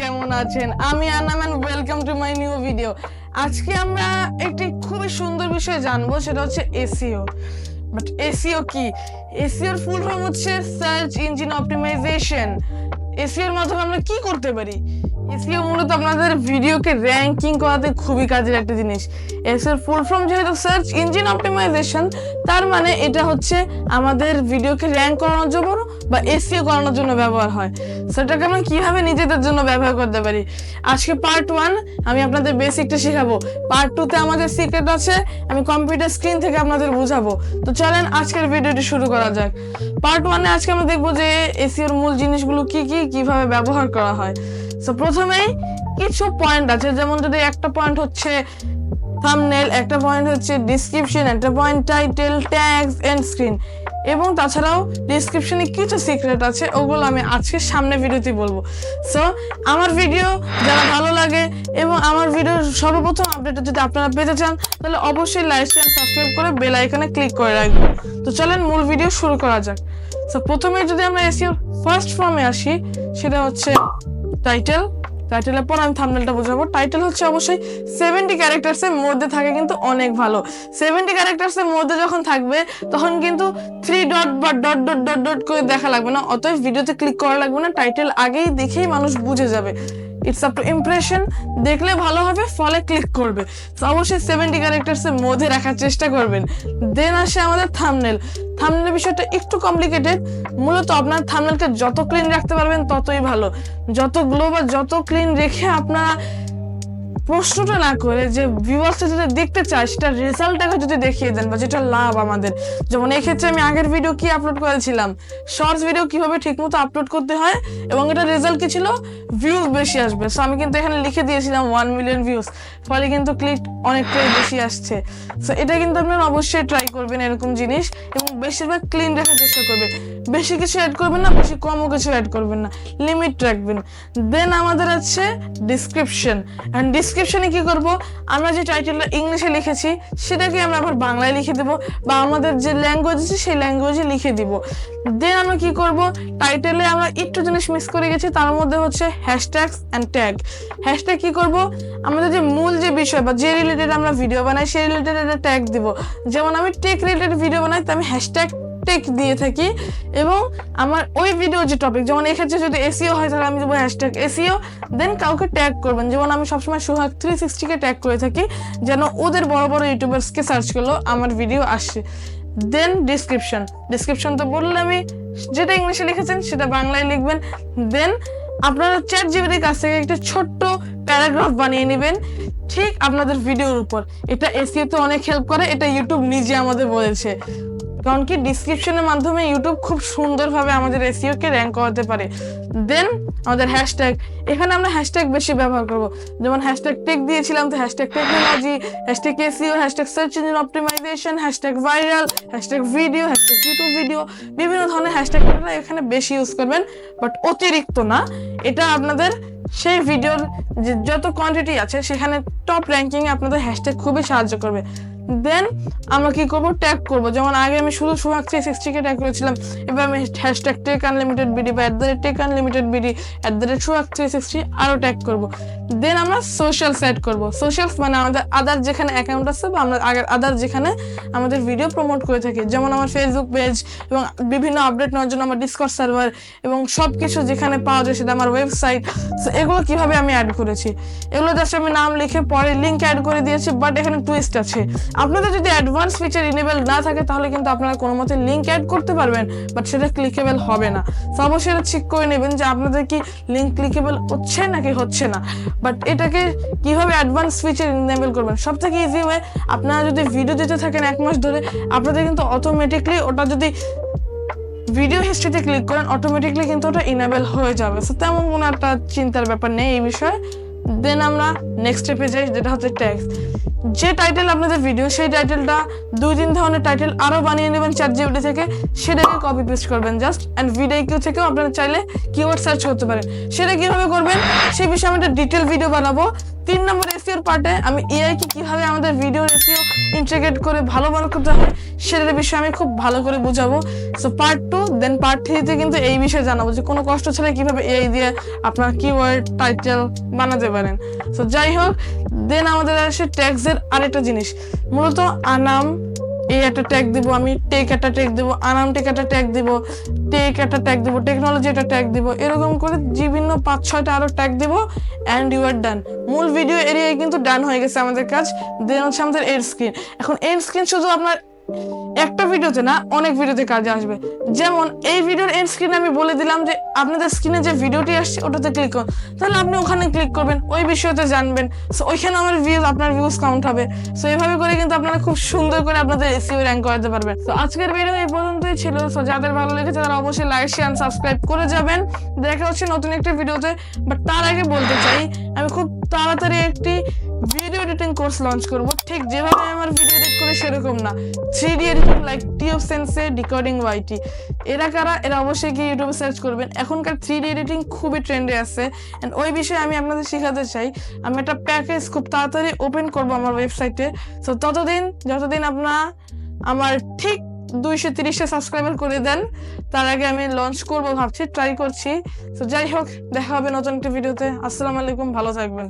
কেমন আছেন? আমি Anam and welcome to my new video আজকে আমরা একটি খুবই সুন্দর জানব, সেটা হচ্ছে এসিও বাট এসিও কি? এসিওর ফুল ফর্ম হচ্ছে সার্চ ইঞ্জিন অপটিমাইজেশন এসিওর মাধ্যমে আমরা কি করতে পারি? এসিও মূলত আপনাদের ভিডিওকে র্যাঙ্কিং করাতে খুবই কাজের একটা জিনিস। এসিওর ফুল ফর্ম যেহেতু সার্চ ইঞ্জিন অপটিমাইজেশন তার মানে এটা হচ্ছে আমাদের ভিডিওকে র্যাঙ্ক করানোর জন্য বা এসিও করানোর জন্য ব্যবহার হয়। সেটাকে আমরা কীভাবে নিজেদের জন্য ব্যবহার করতে পারি? আজকে পার্ট ওয়ান আমি আপনাদের বেসিকটা শেখাবো। পার্ট টুতে আমাদের সিক্রেট আছে, আমি কম্পিউটার স্ক্রিন থেকে আপনাদের বুঝাবো। তো চলেন আজকের ভিডিওটি শুরু করা যাক। পার্ট ওয়ানে আজকে আমরা দেখব যে এসিওর মূল জিনিসগুলো কি কি, কীভাবে ব্যবহার করা হয়। সো প্রথমেই কিছু পয়েন্ট আছে, যেমন যদি একটা পয়েন্ট হচ্ছে থাম্বনেল একটা পয়েন্ট হচ্ছে ডিসক্রিপশন একটা point title tags and screen এবং তাছাড়াও ডিসক্রিপশনে কিছু সিক্রেট আছে, ওগুলো আমি আজকে সামনে ভিডিওতে বলব। সো আমার ভিডিও যারা ভালো লাগে এবং আমার ভিডিওর সর্বপ্রথম আপডেট যদি আপনারা পেতে চান, তাহলে অবশ্যই লাইক চ্যানেল সাবস্ক্রাইব করে বেল আইকনে ক্লিক করে রাখবেন। তো চলেন মূল ভিডিও শুরু করা যাক। সো প্রথমে যদি আমরা এসিওর ফার্স্ট ফর্মে আসি, সেটা হচ্ছে টাইটেল টাইটেলের পর আমি থামনেলটা বোঝাবো। টাইটেল হচ্ছে অবশ্যই সেভেন্টি ক্যারেক্টার্সের মধ্যে থাকে কিন্তু অনেক ভালো। সেভেন্টি ক্যারেক্টার্সের মধ্যে যখন থাকবে, তখন কিন্তু থ্রি ডট বা ডট ডট ডট ডট করে দেখা লাগবে না। অতএব ভিডিওতে ক্লিক করা লাগবে না। টাইটেল আগেই দেখেই মানুষ বুঝে যাবে। ইটস আপ টু ইমপ্রেশন দেখলে ভালো হবে, ফলে ক্লিক করবে। তো অবশ্যই সেভেন্টি ক্যারেক্টার্সের মধ্যে রাখার চেষ্টা করবেন। দেন আসে আমাদের থামনেল থামনেল বিষয়টা একটু কমপ্লিকেটেড মূলত আপনার থামনেলকে যত ক্লিন রাখতে পারবেন, ততই ভালো। যত গ্লো বা যত ক্লিন রেখে আপনারা প্রশ্নটা না করে যে ভিউয়ার্সটা যেটা দেখতে চায়, সেটা রেজাল্টটাকে যদি দেখিয়ে দেন বা যেটা লাভ আমাদের। যেমন এই ক্ষেত্রে আমি আগের ভিডিও কি আপলোড করেছিলাম? শর্টস ভিডিও কীভাবে ঠিকমতো আপলোড করতে হয় এবং এটা রেজাল্ট কি ছিল? ভিউজ বেশি আসবে। সো আমি কিন্তু এখানে লিখে দিয়েছিলাম ওয়ান মিলিয়ন ভিউজ ফলে কিন্তু ক্লিক অনেকটাই বেশি আসছে। সো এটা কিন্তু আপনারা অবশ্যই ট্রাই করবেন এরকম জিনিস এবং বেশিরভাগ ক্লিন রাখার চেষ্টা করবেন। বেশি কিছু অ্যাড করবেন না, বেশি কমও কিছু অ্যাড করবেন না। লিমিট রাখবেন। দেন আমাদের আছে ডিসক্রিপশন অ্যান্ড ডিসক্রিপশনে কি করব? আমরা যে টাইটেলটা ইংলিশে লিখেছি, সেটাকে আমরা আবার বাংলায় লিখে দেবো বা আমাদের যে ল্যাঙ্গুয়েজ আছে, সেই ল্যাঙ্গুয়েজে লিখে দিব। দেন আমরা কি করব? টাইটেলে আমরা একটু জিনিস মিস করে গেছি, তার মধ্যে হচ্ছে হ্যাশট্যাগস অ্যান্ড ট্যাগ হ্যাশট্যাগ কি করব? আমাদের যে মূল যে বিষয় বা যে রিলেটেড আমরা ভিডিও বানাই, সেই রিলেটেড একটা ট্যাগ দিব। যেমন আমি টেক রিলেটেড ভিডিও বানাই, তো আমি হ্যাশট্যাগ টেক দিয়ে থাকি এবং আমার ওই ভিডিও যে টপিক যেমন এক্ষেত্রে যদি এসিও হয়, তাহলে আমি দেবো হ্যাশট্যাগ এসিও দেন কাউকে ট্যাগ করবেন। যেমন আমি সবসময় সোহাগ থ্রি সিক্সটিকে ট্যাগ করে থাকি, যেন ওদের বড় বড় ইউটিউবার্সকে সার্চ করল আমার ভিডিও আসে। দেন ডিসক্রিপশন ডিসক্রিপশন তো বললে আমি যেটা ইংলিশে লিখেছেন, সেটা বাংলায় লিখবেন। দেন আপনারা চ্যাট জিবিটির কাছ থেকে একটা ছোট্ট প্যারাগ্রাফ বানিয়ে নেবেন, ঠিক আপনাদের ভিডিওর উপর। এটা এসিও তো অনেক হেল্প করে, এটা ইউটিউব নিজে আমাদের বলেছে। কারণ কি ডিসক্রিপশনের মাধ্যমে ইউটিউব খুব সুন্দরভাবে আমাদের এসিওকে র্যাঙ্ক করাতে পারে। দেন আমাদের হ্যাশট্যাগ এখানে আমরা হ্যাশট্যাগ বেশি ব্যবহার করব। যেমন হ্যাশট্যাগ টেক দিয়েছিলাম, তো hashtag technology hashtag SEO hashtag search engine optimization hashtag viral hashtag video hashtag YouTube video বিভিন্ন ধরনের হ্যাশট্যাগ এখানে বেশি ইউজ করবেন। বাট অতিরিক্ত না, এটা আপনাদের সেই ভিডিওর যত কোয়ান্টিটি আছে, সেখানে টপ র্যাঙ্কিং এ আপনাদের হ্যাশট্যাগ খুবই সাহায্য করবে। দেন আমরা কি করব? ট্যাগ করব। যেমন আগে আমি শুধু সোহাগ থ্রি সিক্সটিকে ট্যাগ করেছিলাম, এবার আমি হ্যাশট্যাগ টেক আনলিমিটেড বিডি বা at the rate tech unlimited BD at the rate Sohag three sixty আরও ট্যাগ করব। দেন আমরা সোশ্যাল সেট করব। সোশ্যালস মানে আমাদের আদার যেখানে অ্যাকাউন্ট আছে বা আমরা আদার যেখানে আমাদের ভিডিও প্রমোট করে থাকি। যেমন আমার ফেসবুক পেজ এবং বিভিন্ন আপডেট নেওয়ার জন্য আমার ডিসকর্ড সার্ভার এবং সব কিছু যেখানে পাওয়া যায় সেটা আমার ওয়েবসাইট এগুলো কীভাবে আমি অ্যাড করেছি? এগুলো জাস্ট আমি নাম লিখে পরে লিঙ্ক অ্যাড করে দিয়েছি বাট এখানে টুইস্ট আছে। আপনাদের যদি অ্যাডভান্স ফিচার ইনেবল না থাকে, তাহলে কিন্তু আপনারা কোনো মতে লিঙ্ক অ্যাড করতে পারবেন বাট সেটা ক্লিকেবল হবে না। তো অবশ্যই এটা চেক করে নেবেন যে আপনাদের কি লিঙ্ক ক্লিকেবল হচ্ছে নাকি হচ্ছে না। বাট এটাকে কীভাবে অ্যাডভান্স ফিচার ইনেবল করবেন, সব থেকে ইজি ওয়ে আপনারা যদি ভিডিও দিতে থাকেন এক মাস ধরে, আপনাদের কিন্তু অটোমেটিকলি ওটা যদি ভিডিও হিস্ট্রিতে ক্লিক করেন অটোমেটিকলি কিন্তু ওটা ইনেবল হয়ে যাবে। সো তেমন কোনো একটা চিন্তার ব্যাপার নেই এই বিষয়ে। দেন আমরা নেক্সট স্টেপে যাই, যেটা হচ্ছে ট্যাক্স যে টাইটেল আপনাদের ভিডিও সেই টাইটেলটা দুই তিন ধরনের টাইটেল আরও বানিয়ে নেবেন চ্যাট জিপিটি থেকে সেটাকে কপি পেস্ট করবেন জাস্ট অ্যান্ড ভিডিও কিউ থেকেও আপনারা চাইলে কিওয়ার্ড সার্চ করতে পারেন। সেটা কীভাবে করবেন, সেই বিষয়ে আমি একটা ডিটেল ভিডিও বানাবো। তিন নম্বর এসিওর পার্টে আমি এআইকে কীভাবে আমাদের ভিডিও এসিও ইন্টিগ্রেট করে ভালো মনে করতে হয় সেটার বিষয়ে আমি খুব ভালো করে বুঝাবো। So part two then part থ্রিতে কিন্তু এই বিষয়ে জানাব যে কোনো কষ্ট ছাড়া কীভাবে এআই দিয়ে আপনার কিওয়ার্ড টাইটেল বানাতে পারেন। সো যাই হোক দেন আমাদের আসে ট্যাক্সের আরেকটা জিনিস। মূলত আনাম এই একটা ট্যাগ দিব, আমি টেক একটা ট্যাগ দিব আরাম টেক একটা ট্যাগ দিব টেক একটা ট্যাগ দিব টেকনোলজি একটা ট্যাগ দিব, এরকম করে বিভিন্ন পাঁচ, ছয়টা আরও ট্যাগ দিব অ্যান্ড ইউ আর ডান মূল ভিডিও এরিয়ায় কিন্তু ডান হয়ে গেছে আমাদের কাজ, দেন হচ্ছে আমাদের এর স্ক্রিন এখন এর স্ক্রিন শুধু আপনার একটা ভিডিওতে না অনেক ভিডিওতে কাজে আসবে। যেমন এই ভিডিওর এন্ড স্ক্রিনে আমি বলে দিলাম যে, আপনাদের স্ক্রিনে যে ভিডিওটি আসছে, ওটাতে ক্লিক করুন। তাহলে আপনি ওখানে ক্লিক করবেন, ওই বিষয়তে জানবেন। সো ওইখানে আমার ভিউজ আপনার ভিউজ কাউন্ট হবে। সো এইভাবে করে কিন্তু আপনারা খুব সুন্দর করে আপনাদের এসিও র্যাঙ্ক করাতে পারবেন। তো আজকের ভিডিও এই পর্যন্তই ছিল। সো যাদের ভালো লেগেছে তারা অবশ্যই লাইক শেয়ার সাবস্ক্রাইব করে যাবেন। দেখা হচ্ছে নতুন একটি ভিডিওতে বাট তার আগে বলতে চাই, আমি খুব তাড়াতাড়ি একটি ভিডিও এডিটিং কোর্স লঞ্চ করব। ঠিক যেভাবে আমার ভিডিও এডিট করি সেরকম না। Three D editing like tube সেন্সে ডিকোডিং ওয়াইটি এরা কারা? এরা অবশ্যই গিয়ে ইউটিউবে সার্চ করবেন। এখনকার থ্রি ডি এডিটিং খুবই ট্রেন্ডে আছে। অ্যান্ড ওই বিষয়ে আমি আপনাদের শেখাতে চাই। আমি একটা প্যাকেজ খুব তাড়াতাড়ি ওপেন করব আমার ওয়েবসাইটে তো ততদিন, যতদিন আপনার আমার ঠিক দুইশো তিরিশটা সাবস্ক্রাইবার করে দেন, তার আগে আমি লঞ্চ করব ভাবছি ট্রাই করছি। তো যাই হোক, দেখা হবে নতুন একটা ভিডিওতে আসসালামু আলাইকুম, ভালো থাকবেন।